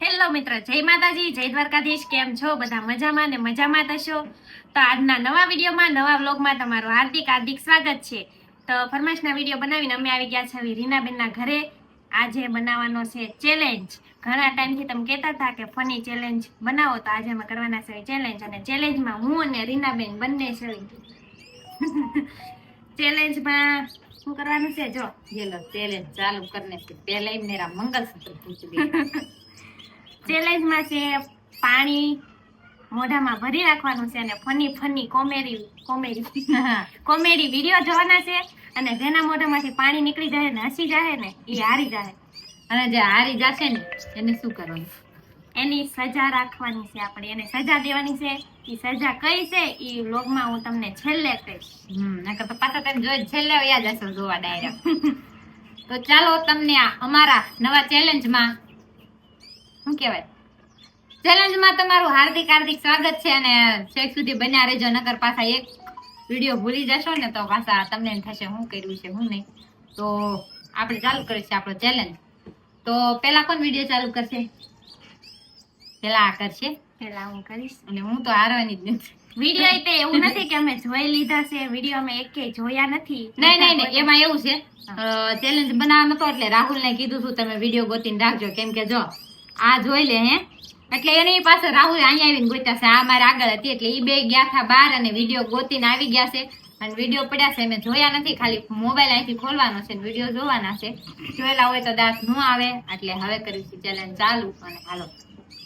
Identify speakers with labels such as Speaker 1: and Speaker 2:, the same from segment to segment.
Speaker 1: Hello મિત્ર, જય માતાજી, જય દ્વારકાધીશ, કેમ છો? બધા મજામાં ને મજામાં થશો તો આજના નવા વિડીયોમાં, નવા વ્લોગમાં તમારું હાર્દિક હાર્દિક સ્વાગત છે. તો ફરમાશના વીડિયો બનાવીને અમે આવી ગયા છીએ રીનાબેનના ઘરે. આજે બનાવવાનો છે ચેલેન્જ ઘણા ટાઈમથી તમે કહેતા હતા કે ફની ચેલેન્જ બનાવો, તો આજે અમે કરવાના છે ચેલેન્જ અને ચેલેન્જમાં હું અને રીનાબેન બંને છે ચેલેન્જમાં શું કરવાનું છે, જો?
Speaker 2: ચેલેન્જ ચાલુ કરીને પહેલા મંગલસૂત્ર પૂછી
Speaker 1: ચેલેન્જમાં છે પાણી મોઢામાં ભરી રાખવાનું છે અને funny funny comedy comedy. Comedy video જોવાના છે અને જેના મોઢામાંથી પાણી નીકળી જાય ને હસી જાય ને એ હારી જાય.
Speaker 2: અને જે હારી જશે ને એને શું કરવાનું?
Speaker 1: એની સજા રાખવાની છે આપણે એને સજા દેવાની છે. એ સજા કઈ છે એ વ્લોગમાં હું તમને છેલ્લે કહીશ.
Speaker 2: હમ નકર તો પાછા તમે જોઈ છેલ્લે યાદ હશે જોવા ડાયરેક્ટ. તો ચાલો તમને આ અમારા નવા ચેલેન્જમાં શું કહેવાય? ચેલેન્જમાં તમારું હાર્દિક હાર્દિક સ્વાગત છે અને છેક સુધી બન્યા રહેજો નગર પાછા એક વીડિયો ભૂલી જશો ને તો પાછા તમને થશે હું કર્યું છે શું નહીં. તો આપણે ચાલુ કરીશું આપણો ચેલેન્જ તો પહેલાં કોણ વીડિયો ચાલુ કરશે? પહેલાં આ કરશે.
Speaker 1: પહેલાં હું કરીશ.
Speaker 2: અને હું તો હારવાની જ નથી.
Speaker 1: વીડિયો તે એવું નથી કે અમે જોઈ લીધા છે વીડિયો અમે એકે જોયા નથી.
Speaker 2: નહીં નહીં નહીં એમાં એવું છે. ચેલેન્જ બનાવવાનો હતો એટલે રાહુલ ને કીધું છું તમે વીડિયો ગોતીને રાખજો. કેમ કે જો આ જોઈ લે હે. એટલે એની પાસે રાહુલ અહીંયા આવીને ગોત્યા છે. આ મારા આગળ હતી એટલે એ બે ગયા હતા બહાર અને વીડિયો ગોતીને આવી ગયા છે. અને વીડિયો પડ્યા છે મેં જોયા નથી. ખાલી મોબાઈલ અહીંથી ખોલવાનો છે વીડિયો જોવાના છે. જોયેલા હોય તો દાંત ન આવે. એટલે હવે કરીશું ચેલેન્જ ચાલુ. અને હાલો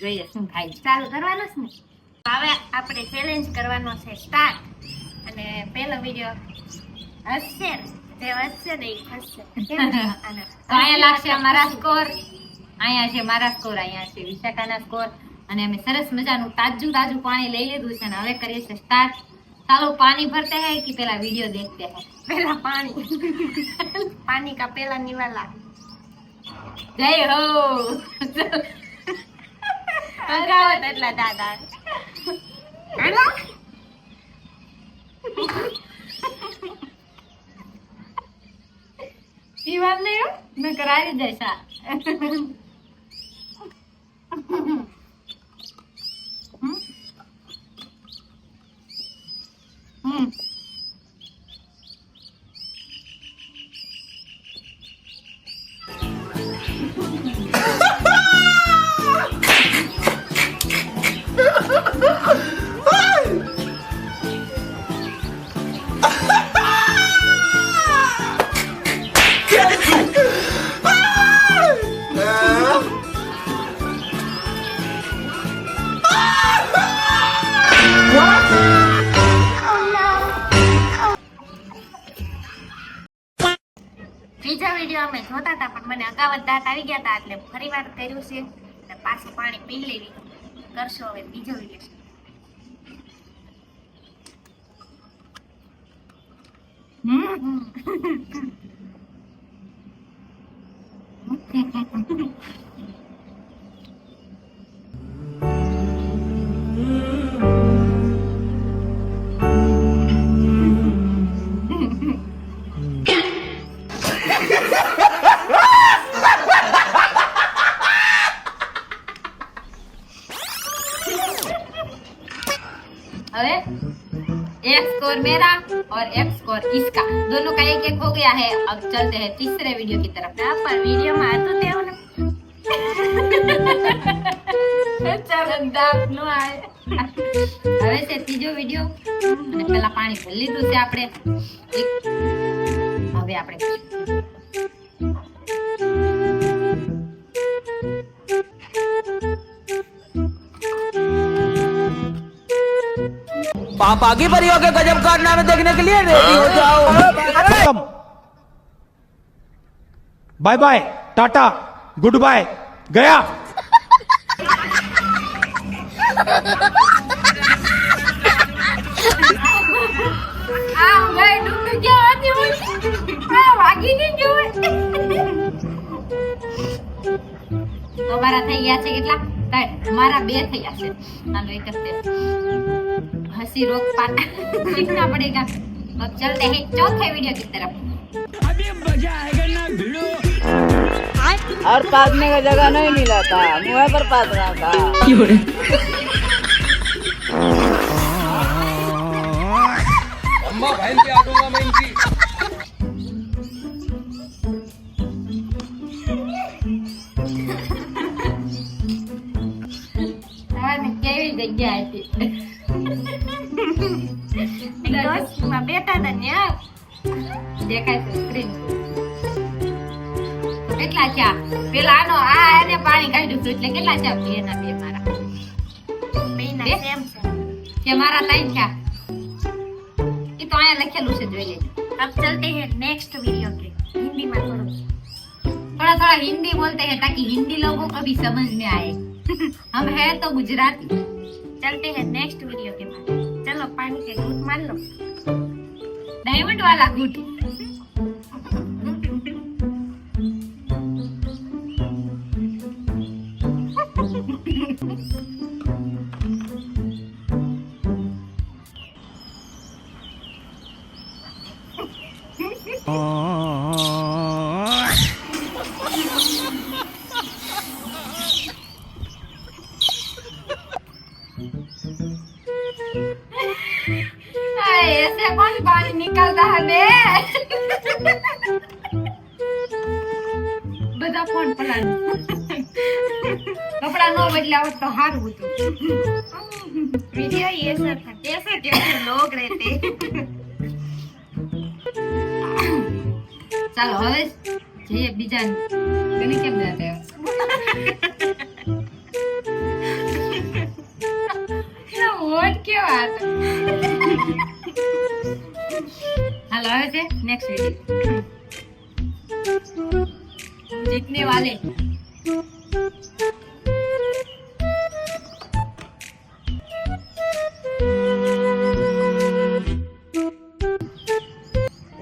Speaker 2: જોઈએ શું થાય
Speaker 1: ચાલુ કરવાનું છે ને? હવે આપણે ચેલેન્જ કરવાનો છે સ્ટાર્ટ અને પહેલો વીડિયો હશે જે હશે ને એ
Speaker 2: હશે. લાગશે અમારા સ્કોર અહીંયા છે મારા સ્કોર અહીંયા છે વિશાખાના સ્કોર અને અમે સરસ મજાનું તાજું તાજું પાણી લઈ લીધું છે અને હવે કરીએ છીએ સ્ટાર્ટ ચાલો પાણી ભરતે હે કે પેલા વીડિયો દેખતે હે?
Speaker 1: પેલા પાણી. પાણી કા પેલા નિવાલા.
Speaker 2: જય હો!
Speaker 1: અંગાવત એટલા દાદા. હાલો?
Speaker 2: ઈ વાત નહીં હો. મેં કરાવી દઈશ
Speaker 1: આવી ગયા હતા એટલે ફરી વાર કર્યું છે અને પાછું પાણી પી લેવી. કરશો હવે બીજો વીડિયો
Speaker 2: હવે स्कोर मेरा और एक स्कोर इसका दोनों का एक एक हो गया है अब चलते हैं तीसरे वीडियो की तरफ
Speaker 1: ના પણ વિડીયોમાં હતું તેવું ને
Speaker 2: ચાલો દાંત નો આવે હવે છે ત્રીજો વિડીયો અને પેલા પાણી ભરી લીધું છે આપણે
Speaker 3: आप आगे परियों के गजब कारनामे देखने के लिए रेडी हो जाओ
Speaker 4: bye bye tata goodbye गया
Speaker 2: આ ભાઈ ડૂબી ગયા હતી હું આ વાગી નહીં ગયું અમારા થઈ ગયા છે કેટલા ત્રણ મારા બે થયા છે હાલો એક જ सी रोक पार सीखना पड़ेगा अब चलते हैं चौथे वीडियो की तरफ़
Speaker 3: अभी मज़ा आएगा ना भिड़ो
Speaker 5: और पादने का जगह नहीं मिला था मुँह पर पास रहा था
Speaker 2: દેખાય છે સ્ક્રીન કેટલા ચા પેલા આનો આ એને પાણી કાઢ્યું હતું એટલે કેટલા ચા પીએ એના બે મારા
Speaker 1: બેયના
Speaker 2: બે?
Speaker 1: સેમ છે
Speaker 2: કે મારા ત્રણ ચા એ તો અહીંયા લખેલું છે જોઈ લેજો
Speaker 1: अब चलते हैं नेक्स्ट वीडियो के हिंदी में थोड़ा
Speaker 2: थोड़ा थोड़ा हिंदी बोलते हैं ताकि हिंदी लोगों को भी समझ में आए हम है तो गुजराती
Speaker 1: चलते हैं नेक्स्ट वीडियो के बाद चलो पानी के घूट मार लो
Speaker 2: डायमंड वाला गुट ને બધા ફોન પલા કપડા નો બદલાવ તો સારું હતું.
Speaker 1: વિડિયો એ સર કેસે કેસે લોગ રહેતે.
Speaker 2: ચાલો હવે જઈએ બીજા તને કેમ ના રહ્યો કેવા नेक्स्ट वीडियो जीतने वाले।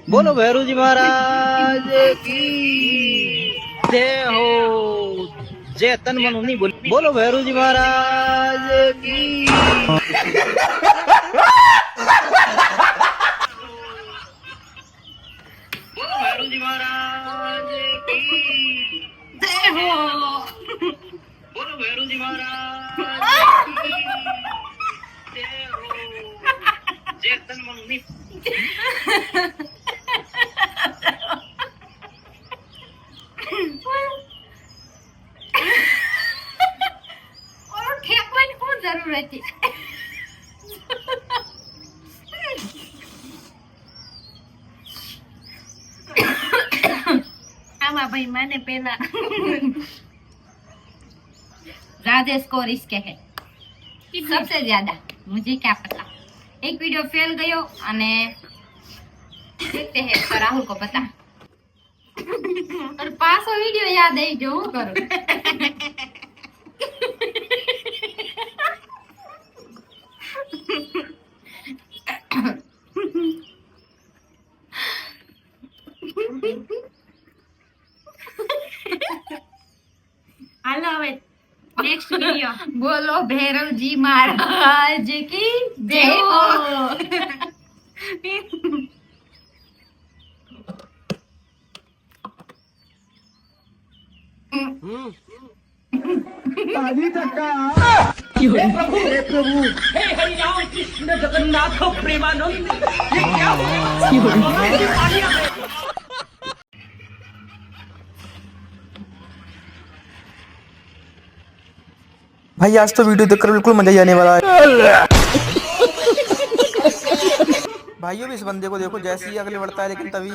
Speaker 5: बोलो भैरू जी महाराज की जय हो। जय तन मन बोलो भैरू जी महाराज की
Speaker 1: આમાં ભાઈ મને પેલા
Speaker 2: राजेश को रिस्क है सबसे ज्यादा मुझे क्या पता एक वीडियो फेल गयो અને देखते हैं तो राहुल को पता और पासो वीडियो याद आई जो હું बोलो
Speaker 1: भैरव जी महाराज की
Speaker 2: जय हो। प्रभु प्रभु हे हरि जगन्नाथ प्रेमानंद
Speaker 6: भाई, आज तो वीडियो देखकर बिल्कुल मज़ा ही आने वाला है। भाइयों, भी इस बंदे को देखो, जैसे ही अगले बढ़ता है, लेकिन तभी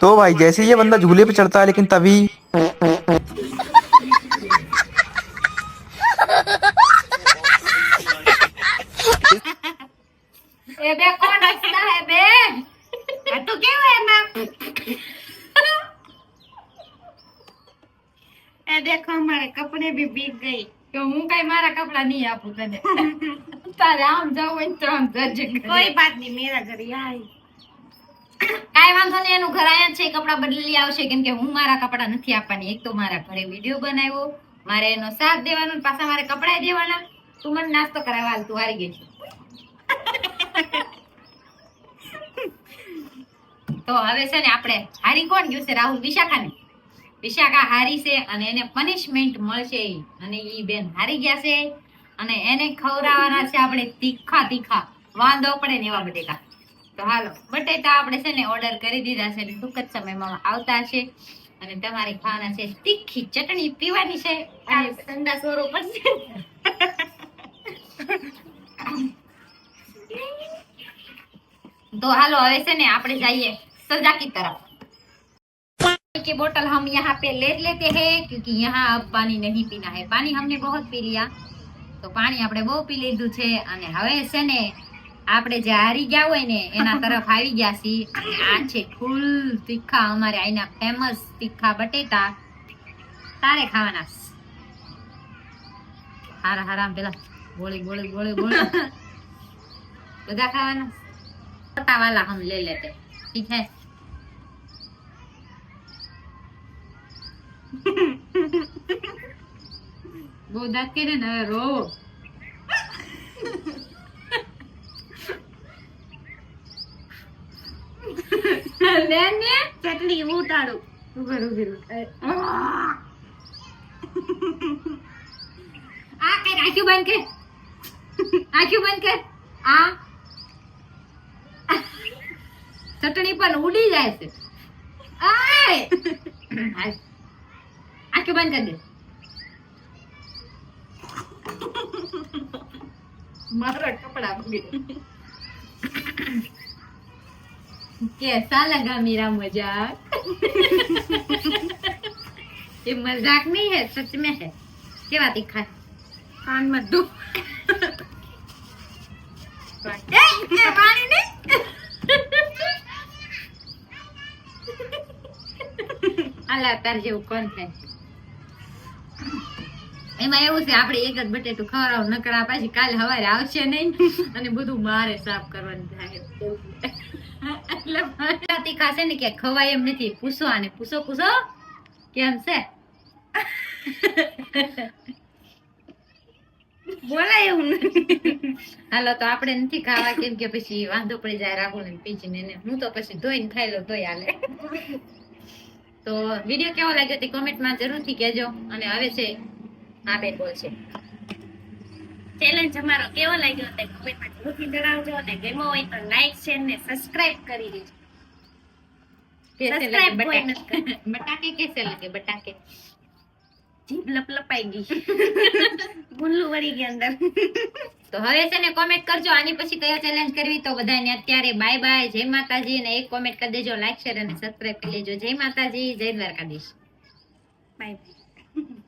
Speaker 6: तो भाई, जैसे ही ये बंदा झूले पे चढ़ता है, लेकिन तभी
Speaker 1: देखो हमारे कपड़े भी भीग गई
Speaker 2: તો હું કઈ મારા કપડા નહીં આપું તને તારે આમ જવું હોય ને તો આમ જજે
Speaker 1: कोई बात नहीं मेरा घर यहाँ है
Speaker 2: કાંઈ વાંધો નહીં એનું ઘર અહીંયા જ છે કપડા બદલી આવશે કેમ કે હું મારા કપડા નથી આપવાની એક તો મારા ઘરે વિડીયો બનાવ્યો મારે એનો સાથ દેવાનો ને પાછા મારે કપડા દેવાના તું મને નાસ્તો કરાવવા હાલ, તું હારી ગઈ છે તો હવે છે ને આપણે હારી કોણ ગયું છે રાહુલ વિશાખા ને વિશાખા હારી છે અને એને પનિશમેન્ટ મળશે અને એ બેન હારી ગયા છે. અને એને ખવડાવવાના છે આપણે તીખા તીખા. વાંધો પડે ને એવા બટેકા. તો હાલો બટેટા આપણે છે ને ઓર્ડર કરી દીધા છે ટૂંક જ સમયમાં આવતા છે. અને તમારે ખાવાના છે તીખી ચટણી પીવાની છે.
Speaker 1: ઠંડા સોરો પડશે.
Speaker 2: તો હાલો હવે છે ને આપણે જઈએ સજાકી તરફ. की बोतल हम यहाँ पे ले लेते हैं क्योंकि यहाँ अब पानी नहीं पीना है पानी हमने बहुत पी लिया તો પાણી આપણે બહુ પી લીધું છે અને હવે છે ને આપણે જે હારી ગયા હોય ને એના તરફ આવી ગયા છીએ અને આ છે ફૂલ તીખા અમારે અહીંના ફેમસ તીખા બટેટા તારે ખાવાના છે. હારા હારા આમ પેલા ગોળી ગોળી ગોળી ગોળી બધા ખાવાના छोटा वाला हम ले लेते ठीक બહુ દાંત કરે ને? હવે રો. લે ને
Speaker 1: ચટણી ઉતારું.
Speaker 2: ઉભર ઉભર આ. કઈ આંખ્યું બંધ કર. આંખ્યું બંધ કર. આ. ચટણી પણ ઉડી જાય છે. આય. આખું બંધ કરી દે. મારા કપડા બગડી कैसा लगा मेरा मजाक ये मजाक नहीं है सच में है केवा तीखा है
Speaker 1: કાનમાં દુ
Speaker 2: ए, ए, पानी नहीं અલા તાર જેવું કોણ થાય એમાં એવું છે, આપણે એક જ બટેટું ખવડાવું, નકરા પાછી કાલે સવારે આવશે નહીં. અને બધું મારે સાફ કરવાનું થાય. એટલે ને કે ખવાય એમ નથી. પૂછો આને, પૂછો પૂછો. કેમ છે?
Speaker 1: બોલાય એવું
Speaker 2: હાલો, તો આપણે નથી ખાવા કેમ કે પછી વાંધો પડી જાય, રાખો ને પીજીને ને હું તો પછી ધોઈને ખાઈ લો તોય હાલે. તો વીડિયો કેવો લાગ્યો તે કોમેન્ટમાં જરૂરથી કહેજો. અને હવે છે હા બેન બોલશે.
Speaker 1: ચેલેન્જ અમારો કેવો લાગ્યો તે કમેન્ટમાં જરૂરથી જણાવજો અને ગેમો હોય તો લાઈક છે ને સબસ્ક્રાઇબ કરી દેજો. સબસ્ક્રાઇબ
Speaker 2: બટાકે કેસે લાગે? બટાકે.
Speaker 1: જીભ લપલપાઈ ગઈ. ગુલ્લુ વળી ગયા અંદર.
Speaker 2: તો હવે છે ને કોમેન્ટ કરજો. આની પછી કયો ચેલેન્જ કરવી તો બધાને અત્યારે બાય બાય જય માતાજી ને એક કોમેન્ટ કરી દેજો. લાઈક શેર અને સબસ્ક્રાઇબ કરી લેજો જય માતાજી. જય દ્વારકાધીશ.
Speaker 1: Bye bye